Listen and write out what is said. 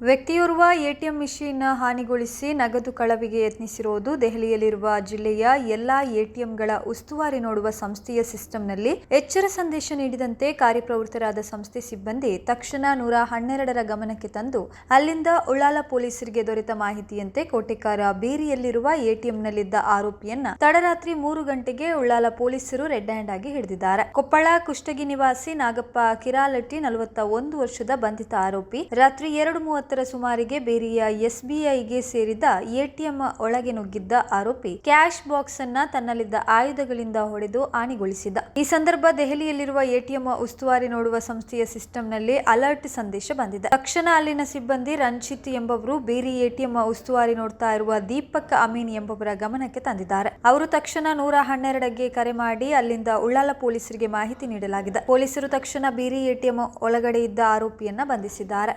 ವ್ಯಕ್ತಿಯೋರ್ವ ATM machine ಹಾನಿಗೊಳಿಸಿ ನಗದು ಕಳವಿಗೆ ಯತ್ನಿಸಿರುವುದು ದೆಹಲಿಯಲ್ಲಿರುವ ಜಿಲ್ಲೆಯ ಎಲ್ಲಾ ಎಟಿಎಂಗಳ ಉಸ್ತುವಾರಿ ನೋಡುವ ಸಂಸ್ಥೆಯ ಸಿಸ್ಟಂನಲ್ಲಿ ಎಚ್ಚರ ಸಂದೇಶ ನೀಡಿದಂತೆ ಕಾರ್ಯಪ್ರವೃತ್ತರಾದ ಸಂಸ್ಥೆ ಸಿಬ್ಬಂದಿ ತಕ್ಷಣ ನೂರ ಹನ್ನೆರಡರ ಗಮನಕ್ಕೆ ತಂದು ಅಲ್ಲಿಂದ ಉಳ್ಳಾಲ ಪೊಲೀಸರಿಗೆ ದೊರೆತ ಮಾಹಿತಿಯಂತೆ ಕೋಟೆಕಾರ ಬೀರಿಯಲ್ಲಿರುವ ಎಟಿಎಂನಲ್ಲಿದ್ದ ಆರೋಪಿಯನ್ನ ತಡರಾತ್ರಿ ಮೂರು ಗಂಟೆಗೆ ಉಳ್ಳಾಲ ಪೊಲೀಸರು ರೆಡ್ ಹ್ಯಾಂಡ್ ಆಗಿ ಹಿಡಿದಿದ್ದಾರೆ. ಕೊಪ್ಪಳ ಕುಷ್ಟಗಿ ನಿವಾಸಿ ನಾಗಪ್ಪ ಕಿರಾಲಟ್ಟಿ ನಲವತ್ತ ಒಂದು ವರ್ಷದ ಬಂಧಿತ ಆರೋಪಿ ರಾತ್ರಿ ಎರಡು ಮೂವತ್ತರ ಸುಮಾರಿಗೆ ಬೇರಿಯ ಎಸ್ಬಿಐಗೆ ಸೇರಿದ ಎಟಿಎಂ ಒಳಗೆ ನುಗ್ಗಿದ್ದ ಆರೋಪಿ ಕ್ಯಾಶ್ ಬಾಕ್ಸ್ ಅನ್ನ ತನ್ನಲ್ಲಿದ್ದ ಆಯುಧಗಳಿಂದ ಹೊಡೆದು ಹಾನಿಗೊಳಿಸಿದ. ಈ ಸಂದರ್ಭ ದೆಹಲಿಯಲ್ಲಿರುವ ಎಟಿಎಂ ಉಸ್ತುವಾರಿ ನೋಡುವ ಸಂಸ್ಥೆಯ ಸಿಸ್ಟಂನಲ್ಲಿ ಅಲರ್ಟ್ ಸಂದೇಶ ಬಂದಿದೆ. ತಕ್ಷಣ ಅಲ್ಲಿನ ಸಿಬ್ಬಂದಿ ರಂಜಿತ್ ಎಂಬವರು ಬೇರಿ ಎಟಿಎಂ ಉಸ್ತುವಾರಿ ನೋಡ್ತಾ ಇರುವ ದೀಪಕ್ ಅಮೀನ್ ಎಂಬವರ ಗಮನಕ್ಕೆ ತಂದಿದ್ದಾರೆ. ಅವರು ತಕ್ಷಣ ನೂರ ಹನ್ನೆರಡಕ್ಕೆ ಕರೆ ಮಾಡಿ ಅಲ್ಲಿಂದ ಉಳ್ಳಾಲ ಪೊಲೀಸರಿಗೆ ಮಾಹಿತಿ ನೀಡಲಾಗಿದೆ. ಪೊಲೀಸರು ತಕ್ಷಣ ಬೇರಿ ಎಟಿಎಂ ಒಳಗಡೆ ಇದ್ದ ಆರೋಪಿಯನ್ನ ಬಂಧಿಸಿದ್ದಾರೆ.